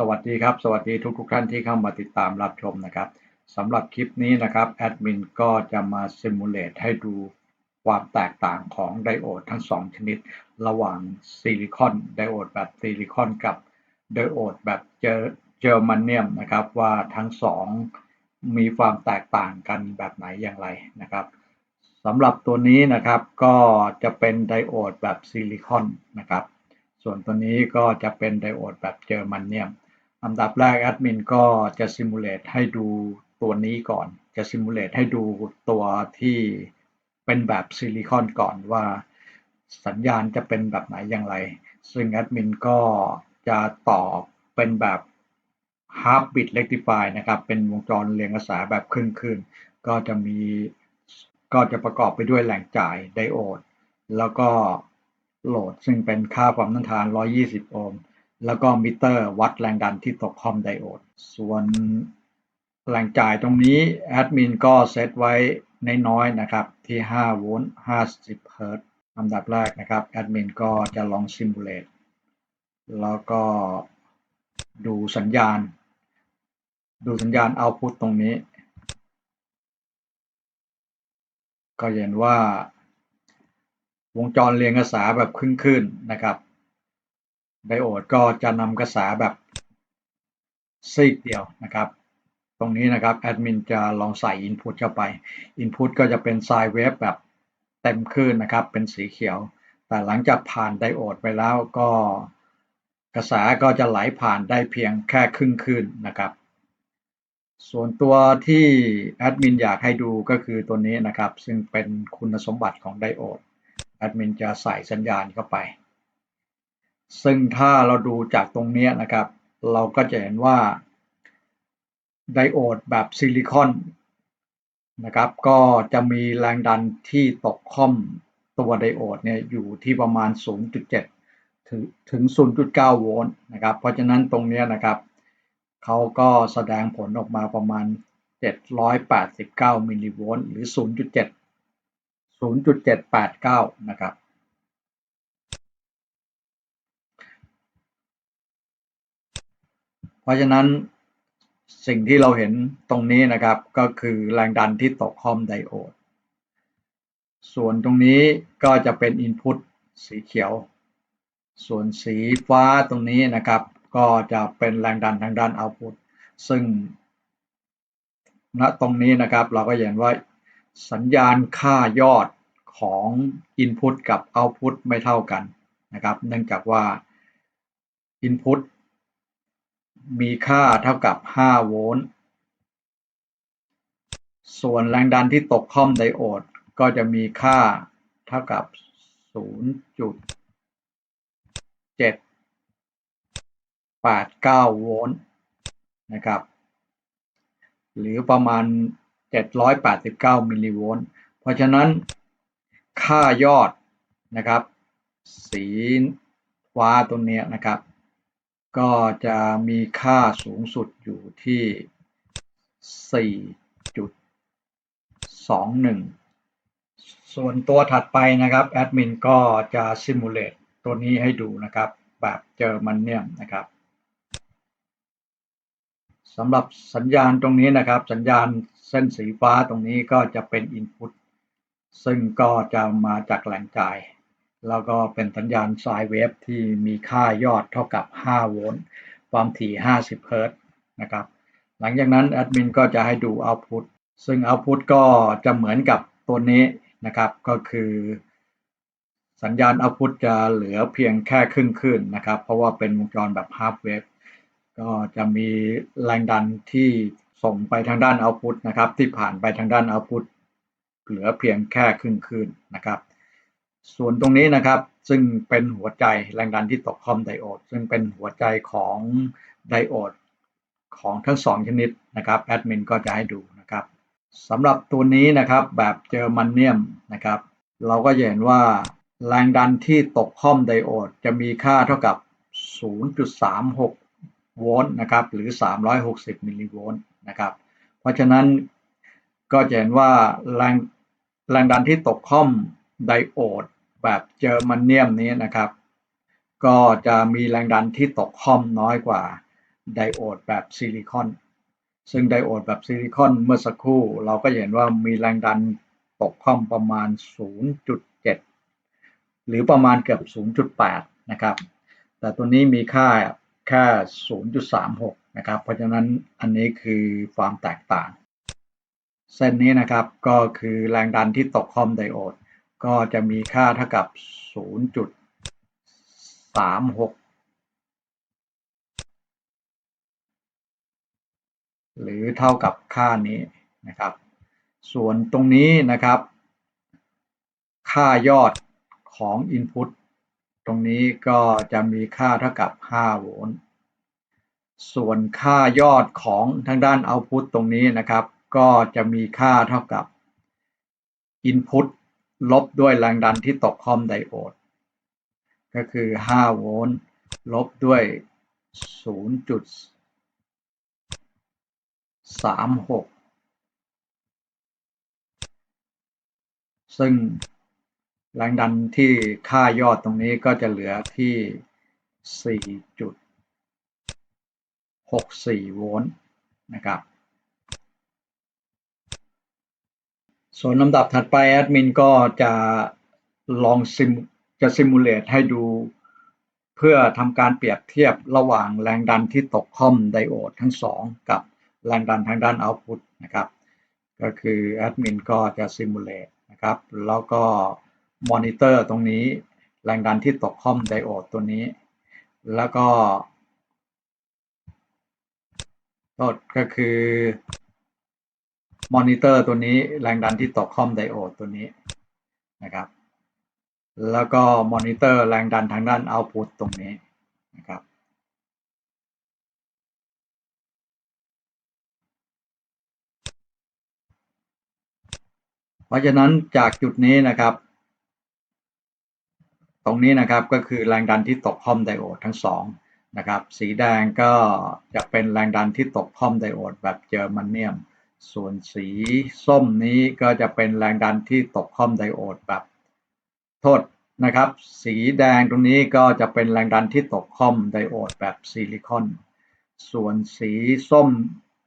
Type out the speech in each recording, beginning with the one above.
สวัสดีครับ สวัสดีทุกทุกๆท่านที่เข้ามาติดตามรับชมนะครับสำหรับคลิปนี้นะครับแอดมินก็จะมาซิมูเลตให้ดูความแตกต่างของไดโอดทั้ง 2 ชนิด ระหว่างซิลิคอนไดโอดแบบซิลิคอนกับไดโอดแบบเจอเจอร์มาเนียมนะครับว่าทั้ง 2 มีความแตกต่างกันแบบไหนอย่างไรนะครับสำหรับตัวนี้นะครับก็จะเป็นไดโอดแบบซิลิคอนนะครับส่วนตัวนี้ก็จะเป็นไดโอดแบบเจอร์มาเนียม อันดับแรกแอดมินก็จะซิมูเลตให้ดูตัวนี้ก่อน จะซิมูเลตให้ดูตัวที่เป็นแบบซิลิคอนก่อนว่าสัญญาณจะเป็นแบบไหนอย่างไร ซึ่งแอดมินก็จะต่อเป็นแบบ half bit rectify นะครับ เป็นวงจรเรียงกระแสแบบครึ่งคืนก็จะมีก็จะประกอบไปด้วยแหล่งจ่ายไดโอด แล้วก็โหลดซึ่งเป็นค่าความต้านทาน 120 โอห์ม แล้วก็มิเตอร์วัดแรงดันที่ตกคอมไดโอด ส่วนแหล่งจ่ายตรงนี้แอดมินก็เซตไว้ในน้อยนะครับที่ 5 โวลต์ 50 เฮิรตซ์ลำดับแรกนะครับแอดมินก็จะลองซิมูเลตแล้วก็ดูสัญญาณ ดูสัญญาณเอาพุตตรงนี้ ก็เห็นว่าวงจรเรียงกระแสแบบครึ่งๆนะครับ ไดโอดก็จะนำกระแสแบบซีกเดียวนะครับ ตรงนี้นะครับแอดมินจะลองใส่ Input เข้าไป Input ก็จะเป็นไซน์เวฟแบบเต็มคลื่นนะครับ เป็นสีเขียว แต่หลังจากผ่านไดโอดไปแล้วก็กระแสก็จะไหลผ่านได้เพียงแค่ครึ่งคืนนะครับ ส่วนตัวที่แอดมินอยากให้ดูก็คือตัวนี้นะครับ ซึ่งเป็นคุณสมบัติของไดโอดแอดมินจะใส่สัญญาณเข้าไป ซึ่งถ้าเราดูจากตรงนี้นะครับ เราก็จะเห็นว่าไดโอดแบบซิลิคอนนะครับ ก็จะมีแรงดันที่ตกค่อมตัวไดโอดเนี่ยอยู่ที่ประมาณ 0.7 ถึงถึง 0.9 โวลต์นะครับ เพราะฉะนั้นตรงนี้นะครับเขาก็แสดงผลออกมาประมาณ 789 มิลลิโวลต์หรือ 0.7 0.789 นะครับ เพราะฉะนั้นสิ่งที่เราเห็นตรงนี้นะครับก็คือแรงดันที่ตกคอมไดโอด ส่วนตรงนี้ก็จะเป็น Input สีเขียว ส่วนสีฟ้าตรงนี้นะครับ ก็จะเป็นแรงดันทางด้าน Output ซึ่งณตรงนี้นะครับเราก็เห็นว่าสัญญาณค่ายอดของ Input กับ Output ไม่เท่ากันนะครับ เนื่องจากว่า Input มีค่าเท่ากับ5โวลต์ส่วนแรงดันที่ตกค่อมไดโอดก็จะมีค่าเท่ากับ0.789โวลต์นะครับ หรือประมาณ789มิลลิโวลต์เพราะฉะนั้นค่ายอดนะครับ สีฟ้าตรงนี้นะครับ ก็จะมีค่าสูงสุดอยู่ที่ 4.21 ส่วนตัวถัดไปนะครับแอดมินก็จะซิมูเลตตัวนี้ให้ดูนะครับ แบบเจอมันเนียมนะครับสำหรับสัญญาณตรงนี้นะครับ สัญญาณเส้นสีฟ้าตรงนี้ก็จะเป็น Input ซึ่งก็จะมาจากแหล่งจ่าย แล้วก็เป็นสัญญาณไซน์เวฟที่มีค่ายอดเท่ากับ 5 โวลต์ ความถี่ 50 เฮิรตซ์นะครับ หลังจากนั้นแอดมินก็จะให้ดู Output ซึ่ง Output ก็จะเหมือนกับตัวนี้นะครับ ก็คือสัญญาณ Output จะเหลือเพียงแค่ครึ่งขึ้นนะครับ เพราะว่าเป็นวงจรแบบ Half Wave ก็จะมีแรงดันที่ส่งไปทางด้าน Output นะครับ ที่ผ่านไปทางด้าน Output เหลือเพียงแค่ครึ่งคืนนะครับ ส่วนตรงนี้นะครับซึ่งเป็นหัวใจแรงดันที่ตกคอมไดโอด ซึ่งเป็นหัวใจของไดโอดของทั้งสองชนิดนะครับแอดมินก็จะให้ดูนะครับสำหรับตัวนี้นะครับแบบเจอมันเนียมนะครับเราก็เห็นว่าแรงดันที่ตกคอมไดโอด จะมีค่าเท่ากับ 0.36 โวลต์นะครับหรือ 360 มิลลิโวลต์นะครับเพราะฉะนั้นก็จะเห็นว่าแรงแรงดันที่ตกคอมไดโอด แบบเจอมันเนียมนี้นะครับ ก็จะมีแรงดันที่ตกค่อมน้อยกว่าไดโอดแบบซิลิคอน ซึ่งไดโอดแบบซิลิคอนเมื่อสักครู่ เราก็เห็นว่ามีแรงดันตกค่อมประมาณ 0.7 หรือประมาณเกือบ 0.8 นะครับ แต่ตัวนี้มีค่าแค่ 0.36 นะครับ เพราะฉะนั้นอันนี้คือความแตกต่าง เส้นนี้นะครับก็คือแรงดันที่ตกคอมไดโอด ก็จะมีค่าเท่ากับ0.36หรือเท่ากับค่านี้นะครับ ส่วนตรงนี้นะครับ ค่ายอดของ Input ตรงนี้ก็จะมีค่าเท่ากับ 5 โวลต์ ส่วนค่ายอดของทางด้าน Output ตรงนี้นะครับ ก็จะมีค่าเท่ากับ Input ลบด้วยแรงดันที่ตกคอมไดโอด ก็คือ 5 โวลต์ลบด้วย 0.36 ซึ่งแรงดันที่ค่ายอดตรงนี้ก็จะเหลือที่ 4.64 โวลต์นะครับ ส่วนลำดับถัดไปแอดมินก็จะลองซิมจะซิมูเลตให้ดูเพื่อทำการเปรียบเทียบระหว่างแรงดันที่ตกคอมไดโอดทั้งสองกับแรงดันทางด้านเอาต์พุตนะครับ ก็คือแอดมินก็จะซิมูเลตนะครับ แล้วก็มอนิเตอร์ตรงนี้ แรงดันที่ตกคอมไดโอดตัวนี้ แล้วก็ก็คือ มอนิเตอร์ตัวนี้แรงดันที่ตกคอมไดโอดตัวนี้นะครับ แล้วก็มอนิเตอร์แรงดันทางด้านเอาต์พุตตรงนี้นะครับเพราะฉะนั้นจากจุดนี้นะครับ ตรงนี้นะครับก็คือแรงดันที่ตกคอมไดโอดทั้งสองนะครับ สีแดงก็จะเป็นแรงดันที่ตกคอมไดโอดแบบเจอร์มันเนียม ส่วนสีส้มนี้ก็จะเป็นแรงดันที่ตกค่อมไดโอดแบบโทษนะครับ สีแดงตรงนี้ก็จะเป็นแรงดันที่ตกค่อมไดโอดแบบซิลิคอน ส่วนสีส้ม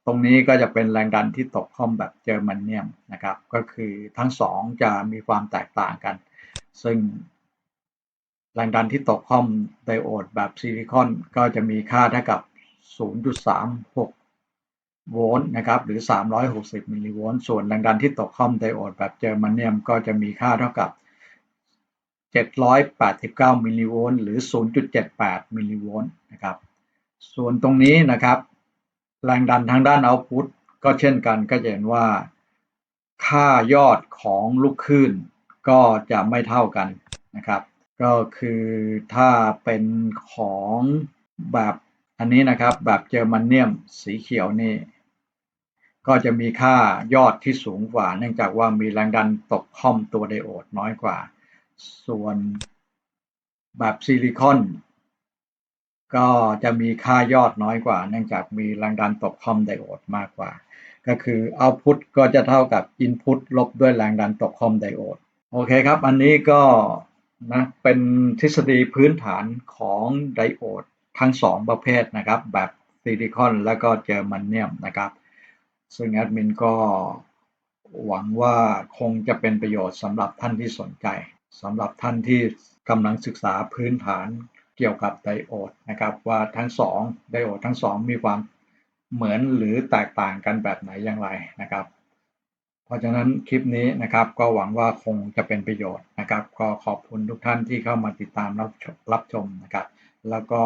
ตรงนี้ก็จะเป็นแรงดันที่ตกค่อมแบบเจอร์มันเนียมนะครับ ก็คือทั้งสองจะมีความแตกต่างกัน ซึ่งแรงดันที่ตกค่อมไดโอดแบบซิลิคอนก็จะมีค่าเท่ากับ 0.36 โวลต์นะครับหรือ 360 มิลลิโวลต์ส่วนแรงดันที่ตกคอมไดโอดแบบเจอร์มันเนียมก็จะมีค่าเท่ากับ 789 มิลลิโวลต์หรือ 0.78 มิลลิโวลต์นะครับส่วนตรงนี้นะครับ แรงดันทางด้านเอาต์พุตก็เช่นกันก็จะเห็นว่า ค่ายอดของลูกคลื่นก็จะไม่เท่ากันนะครับ ก็คือถ้าเป็นของแบบอันนี้นะครับแบบเจอร์มันเนียมสีเขียวนี่ ก็จะมีค่ายอดที่สูงกว่า เนื่องจากว่ามีแรงดันตกค่อมตัวไดโอดน้อยกว่า ส่วนแบบซิลิคอนก็จะมีค่ายอดน้อยกว่า เนื่องจากมีแรงดันตกคอมไดโอดมากกว่า ก็คือเอาพุตก็จะเท่ากับอินพุตลบด้วยแรงดันตกคอมไดโอด โอเคครับ อันนี้ก็นะเป็นทฤษฎีพื้นฐานของไดโอดทั้ง2ประเภทนะครับ แบบซิลิคอนและก็เจอร์มันเนียมนะครับ ซึ่งแอดมินก็หวังว่าคงจะเป็นประโยชน์สำหรับท่านที่สนใจสำหรับท่านที่กำลังศึกษาพื้นฐานเกี่ยวกับไดโอดนะครับ ว่าทั้ง2ไดโอดทั้ง2มีความเหมือนหรือแตกต่างกันแบบไหนอย่างไรนะครับ เพราะฉะนั้นคลิปนี้นะครับก็หวังว่าคงจะเป็นประโยชน์นะครับ ก็ขอบคุณทุกท่านที่เข้ามาติดตามรับรับชมนะครับ แล้วก็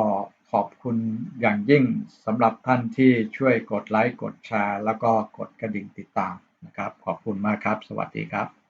ขอบคุณอย่างยิ่งสำหรับท่านที่ช่วยกดไลค์ กดแชร์ แล้วก็กดกระดิ่งติดตามนะครับ ขอบคุณมากครับ สวัสดีครับ